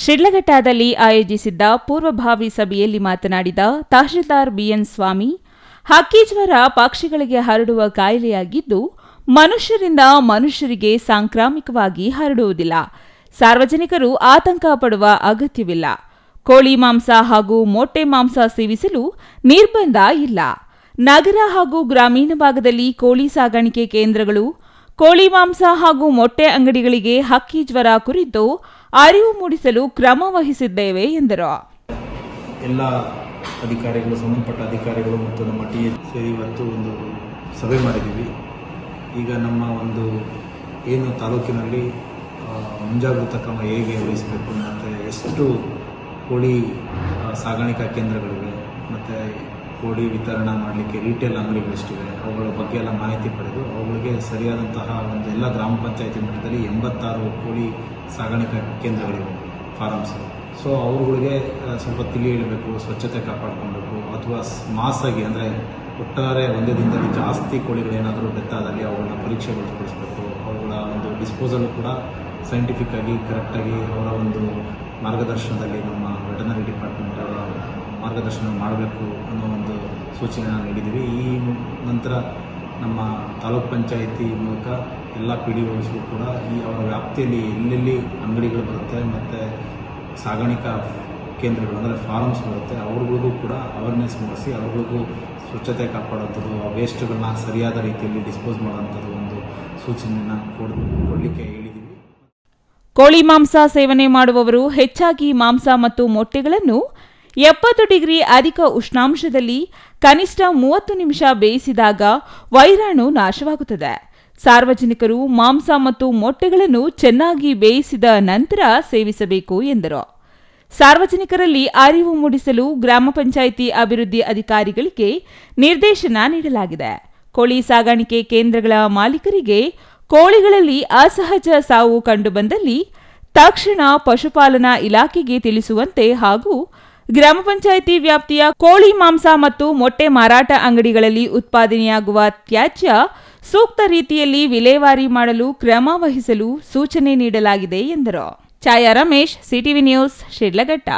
ಶಿಡ್ಲಘಟ್ಟದಲ್ಲಿ ಆಯೋಜಿಸಿದ್ದ ಪೂರ್ವಭಾವಿ ಸಭೆಯಲ್ಲಿ ಮಾತನಾಡಿದ ತಹಶೀಲ್ದಾರ್ ಬಿಎನ್ ಸ್ವಾಮಿ, ಹಕ್ಕಿಜ್ವರ ಪಕ್ಷಿಗಳಿಗೆ ಹರಡುವ ಕಾಯಿಲೆಯಾಗಿದ್ದು, ಮನುಷ್ಯರಿಂದ ಮನುಷ್ಯರಿಗೆ ಸಾಂಕ್ರಾಮಿಕವಾಗಿ ಹರಡುವುದಿಲ್ಲ. ಸಾರ್ವಜನಿಕರು ಆತಂಕ ಪಡುವ ಅಗತ್ಯವಿಲ್ಲ. ಕೋಳಿ ಮಾಂಸ ಹಾಗೂ ಮೊಟ್ಟೆ ಮಾಂಸ ಸೇವಿಸಲು ನಿರ್ಬಂಧ ಇಲ್ಲ. ನಗರ ಹಾಗೂ ಗ್ರಾಮೀಣ ಭಾಗದಲ್ಲಿ ಕೋಳಿ ಸಾಗಾಣಿಕೆ ಕೇಂದ್ರಗಳು ಕೋಳಿ ಮಾಂಸ ಹಾಗೂ ಮೊಟ್ಟೆ ಅಂಗಡಿಗಳಿಗೆ ಹಕ್ಕಿ ಜ್ವರ ಕುರಿತು ಅರಿವು ಮೂಡಿಸಲು ಕ್ರಮ ವಹಿಸಿದ್ದೇವೆ ಎಂದರು. ಎಲ್ಲ ಅಧಿಕಾರಿಗಳು, ಸಂಬಂಧಪಟ್ಟ ಅಧಿಕಾರಿಗಳು ಮತ್ತು ನಮ್ಮ ಟಿ ಸೇರಿ ಇವತ್ತು ಒಂದು ಸಭೆ ಮಾಡಿದ್ದೀವಿ. ಈಗ ನಮ್ಮ ಒಂದು ಏನು ತಾಲೂಕಿನಲ್ಲಿ ಮುಂಜಾಗ್ರತಾ ಕ್ರಮ ಹೇಗೆ ವಹಿಸಬೇಕು, ಮತ್ತು ಎಷ್ಟು ಕೋಳಿ ಸಾಗಾಣಿಕಾ ಕೇಂದ್ರಗಳಿವೆ, ಮತ್ತು ಕೋಳಿ ವಿತರಣಾ ಮಾಡಲಿಕ್ಕೆ ರಿಟೇಲ್ ಅಂಗಡಿಗಳೆಷ್ಟಿವೆ. ಅವುಗಳ ಬಗ್ಗೆ ಎಲ್ಲ ಮಾಹಿತಿ ಪಡೆದು ಅವುಗಳಿಗೆ ಸರಿಯಾದಂತಹ ಒಂದು ಎಲ್ಲ ಗ್ರಾಮ ಪಂಚಾಯತಿ ಮಟ್ಟದಲ್ಲಿ ಎಂಬತ್ತಾರು ಕೋಳಿ ಸಾಗಾಣಿಕಾ ಕೇಂದ್ರಗಳಿವೆ ಫಾರಮ್ಸ್ ಸೊ ಅವುಗಳಿಗೆ ಸ್ವಲ್ಪ ತಿಳಿ ಹೇಳಬೇಕು ಸ್ವಚ್ಛತೆ ಕಾಪಾಡಿಕೊಳ್ಬೇಕು ಅಥವಾ ಮಾಸಾಗಿ ಅಂದರೆ ಒಟ್ಟಾರೆ ಒಂದೇ ದಿನದಲ್ಲಿ ಜಾಸ್ತಿ ಕೋಳಿಗಳು ಏನಾದರೂ ಡೆತ್ ಅವುಗಳನ್ನ ಪರೀಕ್ಷೆಗೊಳಪಡಿಸಬೇಕು ಅವುಗಳ ಒಂದು ಡಿಸ್ಪೋಸಲ್ ಕೂಡ ಸೈಂಟಿಫಿಕ್ ಆಗಿ ಕರೆಕ್ಟಾಗಿ ಅವರ ಒಂದು ಮಾರ್ಗದರ್ಶನದಲ್ಲಿ ನಮ್ಮ ವೆಟನರಿ ಡಿಪಾರ್ಟ್ಮೆಂಟ್ ಮಾರ್ಗದರ್ಶನ ಮಾಡಬೇಕು ಅನ್ನೋ ಒಂದು ಸೂಚನೆಯನ್ನು ನೀಡಿದ್ದೀವಿ. ಈ ನಂತರ ನಮ್ಮ ತಾಲೂಕ್ ಪಂಚಾಯಿತಿ ಮೂಲಕ ಎಲ್ಲ ಪಿ ಡಿ ಓಸ್ಗೂ ಕೂಡ ಈ ಅವರ ವ್ಯಾಪ್ತಿಯಲ್ಲಿ ಎಲ್ಲೆಲ್ಲಿ ಅಂಗಡಿಗಳು ಬರುತ್ತೆ ಮತ್ತು ಸಾಗಾಣಿಕಾ ಕೇಂದ್ರಗಳು ಅಂದರೆ ಫಾರ್ಮ್ಸ್ ಬರುತ್ತೆ, ಅವ್ರಿಗಳಿಗೂ ಕೂಡ ಅವೇರ್ನೆಸ್ ಮೂಡಿಸಿ ಅವ್ರಿಗಳಿಗೂ ಸ್ವಚ್ಛತೆ ಕಾಪಾಡೋಂಥದ್ದು, ಆ ವೇಸ್ಟ್ಗಳನ್ನ ಸರಿಯಾದ ರೀತಿಯಲ್ಲಿ ಡಿಸ್ಪೋಸ್ ಮಾಡೋಂಥದ್ದು ಒಂದು ಸೂಚನೆಯನ್ನು ಕೊಡ್ ಕೊಡಲಿಕ್ಕೆ ಹೇಳಿದ್ದೀವಿ ಕೋಳಿ ಮಾಂಸ ಸೇವನೆ ಮಾಡುವವರು ಹೆಚ್ಚಾಗಿ ಮಾಂಸ ಮತ್ತು ಮೊಟ್ಟೆಗಳನ್ನು ಎಪ್ಪತ್ತು ಡಿಗ್ರಿ ಅಧಿಕ ಉಷ್ಣಾಂಶದಲ್ಲಿ ಕನಿಷ್ಠ ಮೂವತ್ತು ನಿಮಿಷ ಬೇಯಿಸಿದಾಗ ವೈರಾಣು ನಾಶವಾಗುತ್ತದೆ. ಸಾರ್ವಜನಿಕರು ಮಾಂಸ ಮತ್ತು ಮೊಟ್ಟೆಗಳನ್ನು ಚೆನ್ನಾಗಿ ಬೇಯಿಸಿದ ನಂತರ ಸೇವಿಸಬೇಕು ಎಂದರು. ಸಾರ್ವಜನಿಕರಲ್ಲಿ ಅರಿವು ಮೂಡಿಸಲು ಗ್ರಾಮ ಪಂಚಾಯಿತಿ ಅಭಿವೃದ್ಧಿ ಅಧಿಕಾರಿಗಳಿಗೆ ನಿರ್ದೇಶನ ನೀಡಲಾಗಿದೆ. ಕೋಳಿ ಸಾಗಾಣಿಕೆ ಕೇಂದ್ರಗಳ ಮಾಲೀಕರಿಗೆ ಕೋಳಿಗಳಲ್ಲಿ ಅಸಹಜ ಸಾವು ಕಂಡುಬಂದಲ್ಲಿ ತಕ್ಷಣ ಪಶುಪಾಲನಾ ಇಲಾಖೆಗೆ ತಿಳಿಸುವಂತೆ ಹಾಗೂ ಗ್ರಾಮ ಪಂಚಾಯಿತಿ ವ್ಯಾಪ್ತಿಯ ಕೋಳಿ, ಮಾಂಸ ಮತ್ತು ಮೊಟ್ಟೆ ಮಾರಾಟ ಅಂಗಡಿಗಳಲ್ಲಿ ಉತ್ಪಾದನೆಯಾಗುವ ತ್ಯಾಜ್ಯ ಸೂಕ್ತ ರೀತಿಯಲ್ಲಿ ವಿಲೇವಾರಿ ಮಾಡಲು ಕ್ರಮ ವಹಿಸಲು ಸೂಚನೆ ನೀಡಲಾಗಿದೆ ಎಂದರು. Chhaya Ramesh, CTV news, Shidlaghatta.